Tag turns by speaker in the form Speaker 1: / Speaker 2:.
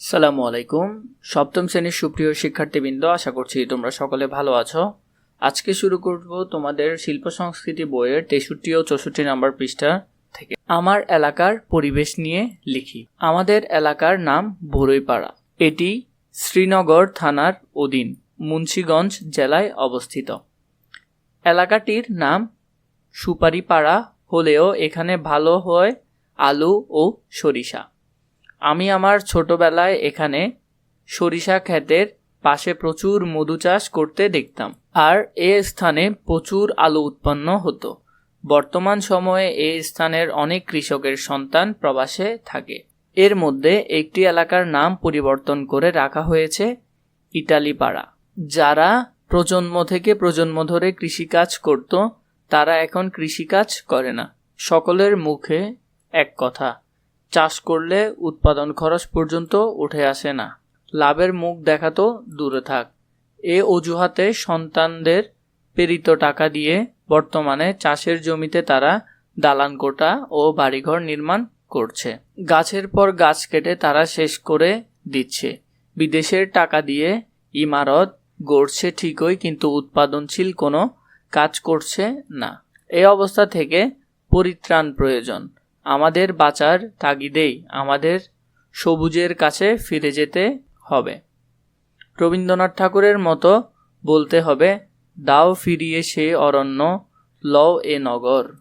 Speaker 1: সালামু আলাইকুম। সপ্তম শ্রেণির সুপ্রিয় শিক্ষার্থীবৃন্দ, আশা করছি তোমরা সকলে ভালো আছো। আজকে শুরু করব তোমাদের শিল্প সংস্কৃতি বইয়ের তেষট্টি ও চৌষট্টি নাম্বার পৃষ্ঠা থেকে। আমার এলাকার পরিবেশ নিয়ে লিখি। আমাদের এলাকার নাম ভোরইপাড়া। এটি শ্রীনগর থানার অধীন মুন্সীগঞ্জ জেলায় অবস্থিত। এলাকাটির নাম সুপারিপাড়া হলেও এখানে ভালো হয় আলু ও সরিষা। আমি আমার ছোটবেলায় এখানে সরিষা ক্ষেতের পাশে প্রচুর মধু চাষ করতে দেখতাম। আর এ স্থানে প্রচুর আলু উৎপন্ন হতো। বর্তমান সময়ে এ স্থানের অনেক কৃষকের সন্তান প্রবাসে থাকে। এর মধ্যে একটি এলাকার নাম পরিবর্তন করে রাখা হয়েছে ইটালিপাড়া। যারা প্রজন্ম থেকে প্রজন্ম ধরে কৃষিকাজ করত, তারা এখন কৃষিকাজ করে না। সকলের মুখে এক কথা চাষ করলে উৎপাদন খরচ পর্যন্ত উঠে আসে না। লাভের মুখ দেখা তো দূরে থাক। এ অজুহাতে সন্তানদের প্রেরিত টাকা দিয়ে বর্তমানে চাষের জমিতে তারা দালান কোটা ও বাড়িঘর নির্মাণ করছে। গাছের পর গাছ কেটে তারা শেষ করে দিচ্ছে। বিদেশের টাকা দিয়ে ইমারত গড়ছে ঠিকই, কিন্তু উৎপাদনশীল কোনো কাজ করছে না। এই অবস্থা থেকে পরিত্রাণ প্রয়োজন। আমাদের বাঁচার তাগিদেই আমাদের সবুজের কাছে ফিরে যেতে হবে। রবীন্দ্রনাথ ঠাকুরের মতো বলতে হবে, দাও ফিরিয়ে সে অরণ্য, লও এ নগর।